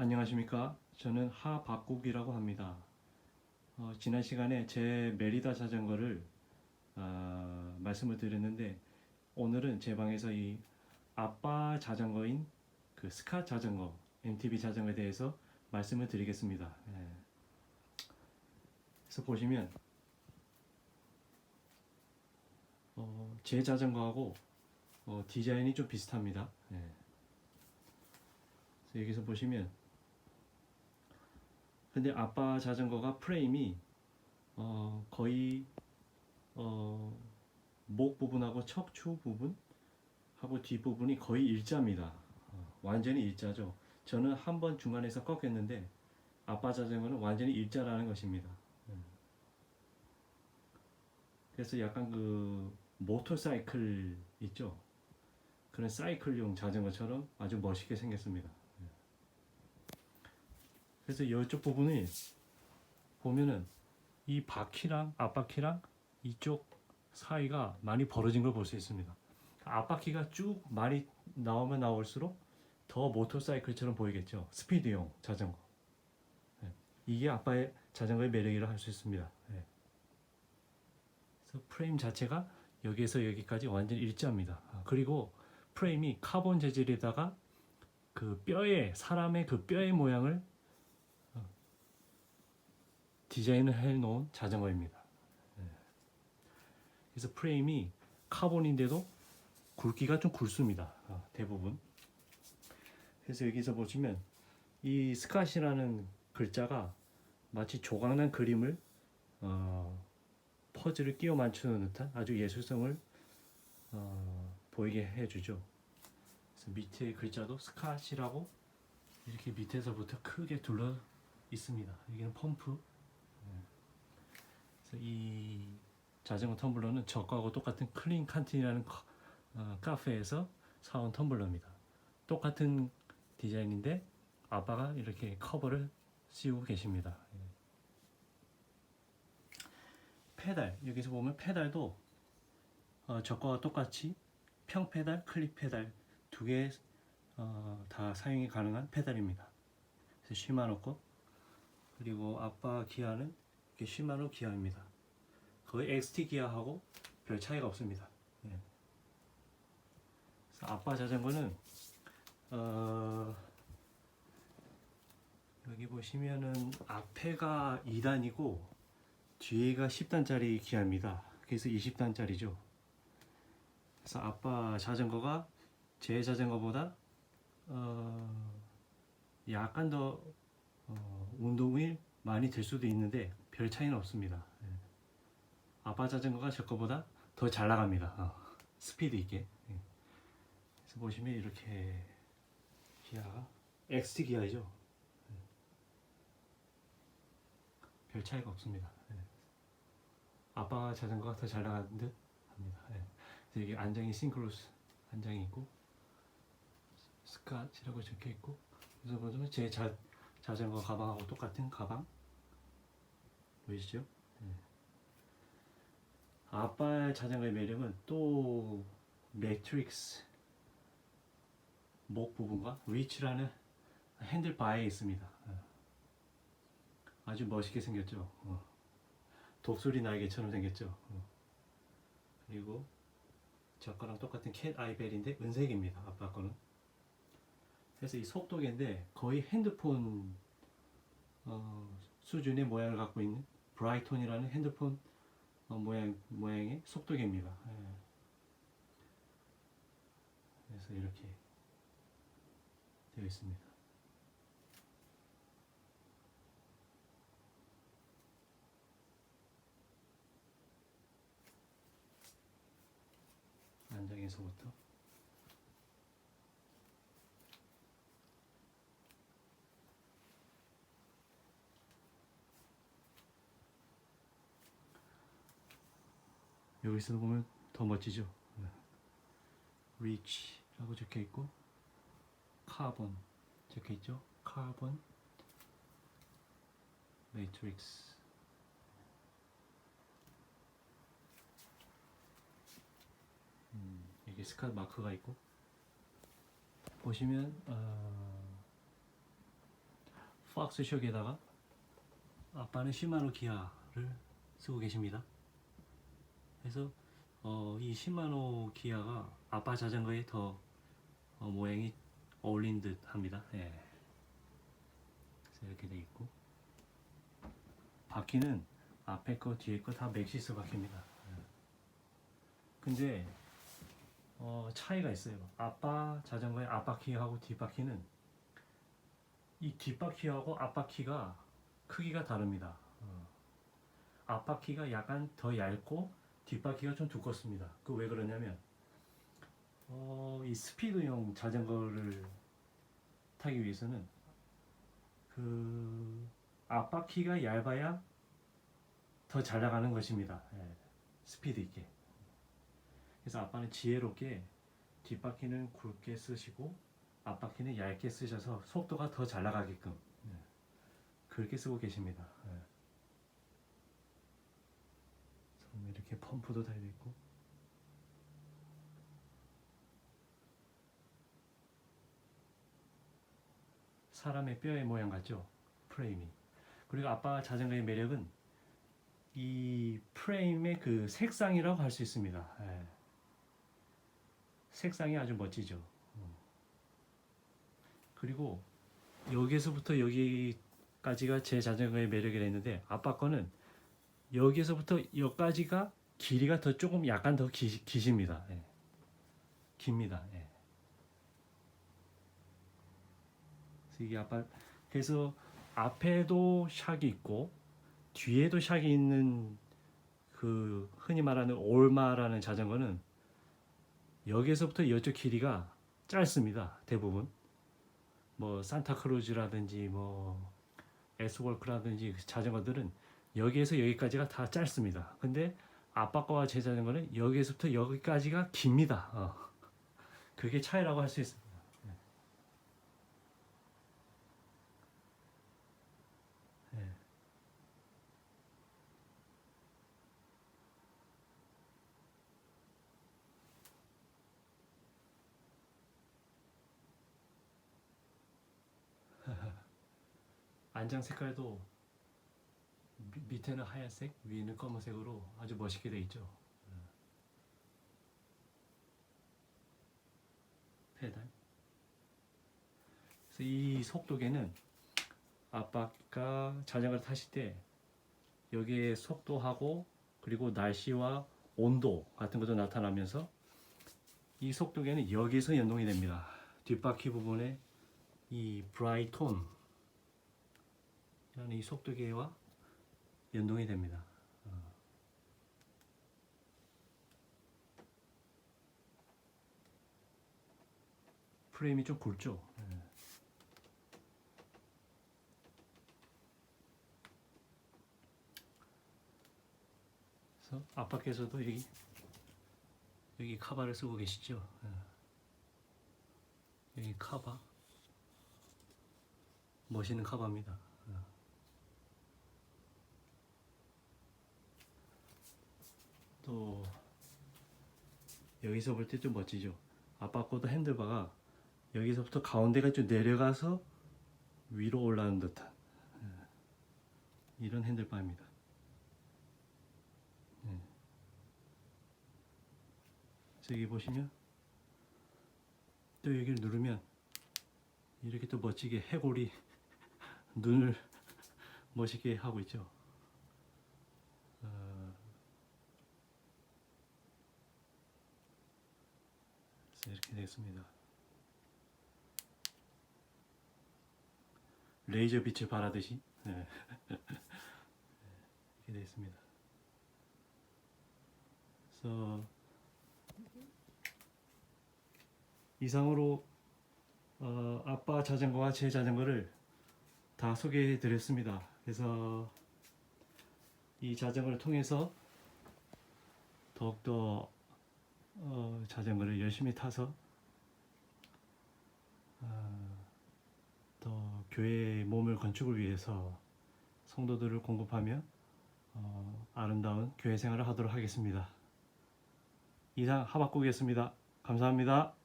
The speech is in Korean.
안녕하십니까. 저는 하박국이라고 합니다. 어, 지난 시간에 제 메리다 자전거를 아, 말씀을 드렸는데 오늘은 제 방에서 이 아빠 자전거인 그 스카 자전거, MTB 자전거에 대해서 말씀을 드리겠습니다. 예. 그래서 보시면 어, 제 자전거하고 어, 디자인이 좀 비슷합니다. 예. 여기서 보시면 근데 아빠 자전거가 프레임이 어, 거의 어, 목 부분하고 척추 부분 하고 뒷 부분이 거의 일자입니다. 어, 완전히 일자죠. 저는 한 번 중간에서 꺾였는데 아빠 자전거는 완전히 일자라는 것입니다. 음. 그래서 약간 그 모터사이클 있죠. 그런 사이클용 자전거처럼 아주 멋있게 생겼습니다. 그래서 이쪽 부분이 보면은 이 바퀴랑 앞바퀴랑 이쪽 사이가 많이 벌어진 걸 볼 수 있습니다. 앞바퀴가 쭉 많이 나오면 나올수록 더 모터사이클처럼 보이겠죠. 스피드용 자전거. 네. 이게 아빠의 자전거의 매력이라 할 수 있습니다. 네. 그래서 프레임 자체가 여기에서 여기까지 완전 일자입니다. 아, 그리고 프레임이 카본 재질에다가 그 뼈의 사람의 그 뼈의 모양을 디자인을 해놓은 자전거입니다. 예. 그래서 프레임이 카본인데도 굵기가 좀 굵습니다. 어, 대부분. 그래서 여기서 보시면 이 스캇이라는 글자가 마치 조각난 그림을 어, 퍼즐을 끼워 맞추는 듯한 아주 예술성을 어, 보이게 해주죠. 그래서 밑에 글자도 스캇이라고 이렇게 밑에서부터 크게 둘러 있습니다. 여기는 펌프 이 자전거 텀블러는 저거하고 똑같은 클린 칸틴이라는 카- 어, 카페에서 사온 텀블러입니다. 똑같은 디자인인데 아빠가 이렇게 커버를 씌우고 계십니다. 예. 페달 여기서 보면 페달도 어, 저거와 똑같이 평 페달, 클립 페달 두개 어, 다 사용이 가능한 페달입니다. 그래서 시마노 거 그리고 아빠 기아는 이게 시마노 기아입니다. 거의 XT 기아하고 별 차이가 없습니다. 예. 그래서 아빠 자전거는 어, 여기 보시면은 앞에가 2단이고 뒤에가 10단짜리 기아입니다. 그래서 20단짜리죠. 그래서 아빠 자전거가 제 자전거보다 어, 약간 더 어, 운동이 많이 될 수도 있는데 별 차이는 없습니다. 예. 아빠 자전거가 제 거보다 더 잘 나갑니다. 어, 스피드 있게. 예. 그래서 보시면 이렇게 기아가 XT 기아이죠. 예. 별 차이가 없습니다. 예. 아빠 자전거가 더 잘 나가는 듯 합니다. 예. 그래서 여기 안장이 싱크로스 안장이 있고 스캇이라고 적혀 있고 그래서 보시면 제 자, 자전거 가방하고 똑같은 가방 보이시죠? 네. 아빠의 자전거의 매력은 또 매트릭스 목 부분과 리치라는 핸들바에 있습니다. 어. 아주 멋있게 생겼죠. 어. 독수리 날개처럼 생겼죠. 어. 그리고 저 거랑 똑같은 캣 아이벨인데 은색입니다. 아빠 거는. 그래서 이 속도계인데 거의 핸드폰 어, 수준의 모양을 갖고 있는 브라이톤이라는 핸드폰 어, 모양 모양의 속도계입니다. 예. 그래서 이렇게 되어 있습니다. 안장에서부터 여기서 보면 더 멋지죠. 리치라고 적혀 있고 카본 적혀 있죠. 카본 매트릭스 음, 여기 스카 마크가 있고 보시면 어, 박스쇼에다가 아빠는 시마노 기아를 쓰고 계십니다. 그래서 어, 이 시마노 기아가 아빠 자전거에 더 어, 모양이 어울린 듯 합니다. 예. 그래서 이렇게 돼 있고 바퀴는 앞에 거 뒤에 거 다 맥시스 바퀴입니다. 예. 근데 어, 차이가 있어요. 아빠 자전거의 앞바퀴하고 뒷바퀴는 이 뒷바퀴하고 앞바퀴가 크기가 다릅니다. 어. 앞바퀴가 약간 더 얇고 뒷바퀴가 좀 두껍습니다. 그 왜 그러냐면 어, 이 스피드용 자전거를 타기 위해서는 그 앞바퀴가 얇아야 더 잘 나가는 것입니다. 예, 스피드 있게. 그래서 아빠는 지혜롭게 뒷바퀴는 굵게 쓰시고 앞바퀴는 얇게 쓰셔서 속도가 더 잘 나가게끔 예, 그렇게 쓰고 계십니다. 예. 처음에 이렇게 펌프도 달려 있고 사람의 뼈의 모양 같죠? 프레임이. 그리고 아빠 자전거의 매력은 이 프레임의 그 색상이라고 할 수 있습니다. 예. 색상이 아주 멋지죠. 음. 그리고 여기에서부터 여기까지가 제 자전거의 매력이라 했는데 아빠 거는 여기에서부터 여기까지가 길이가 더 조금 약간 더 기, 기십니다. 예. 깁니다. 예. 그래서 이게 아빠 그래서 앞에도 샥이 있고 뒤에도 샥이 있는 그 흔히 말하는 올마라는 자전거는 여기에서부터 이쪽 길이가 짧습니다. 대부분 뭐 산타크루즈라든지 뭐 에스월크라든지 그 자전거들은 여기에서 여기까지가 다 짧습니다. 근데 아빠 거와 제 자전거는 여기에서부터 여기까지가 깁니다. 어. 그게 차이라고 할 수 있습니다. 예. 안장 색깔도 미- 밑에는 하얀색, 위에는 검은색으로 아주 멋있게 돼 있죠. 페달. 그래서 이 속도계는 아빠가 자전거를 타실 때 여기에 속도하고 그리고 날씨와 온도 같은 것도 나타나면서 이 속도계는 여기서 연동이 됩니다. 뒷바퀴 부분에 이 브라이톤 이 속도계와 연동이 됩니다. 어. 프레임이 좀 굵죠. 예. 그래서 아빠께서도 여기 여기 카바를 쓰고 계시죠. 예. 여기 카바 멋있는 카바입니다. 어. 또 여기서 볼 때 좀 멋지죠. 아빠 거도 핸들바가 여기서부터 가운데가 좀 내려가서 위로 올라가는 듯한 예. 이런 핸들바입니다. 예. 그래서 여기 보시면 또 여기를 누르면 이렇게 또 멋지게 해골이 눈을 멋있게 하고 있죠. 어, 됐습니다. 레이저 빛을 발하듯이 네. 이렇게 되어 있습니다. 그래서 이상으로 어, 아빠 자전거와 제 자전거를 다 소개해 드렸습니다. 그래서 이 자전거를 통해서 더욱더 어, 자전거를 열심히 타서 어, 더 교회의 몸을 건축을 위해서 성도들을 공급하며 어, 아름다운 교회 생활을 하도록 하겠습니다. 이상 하박국이었습니다. 감사합니다.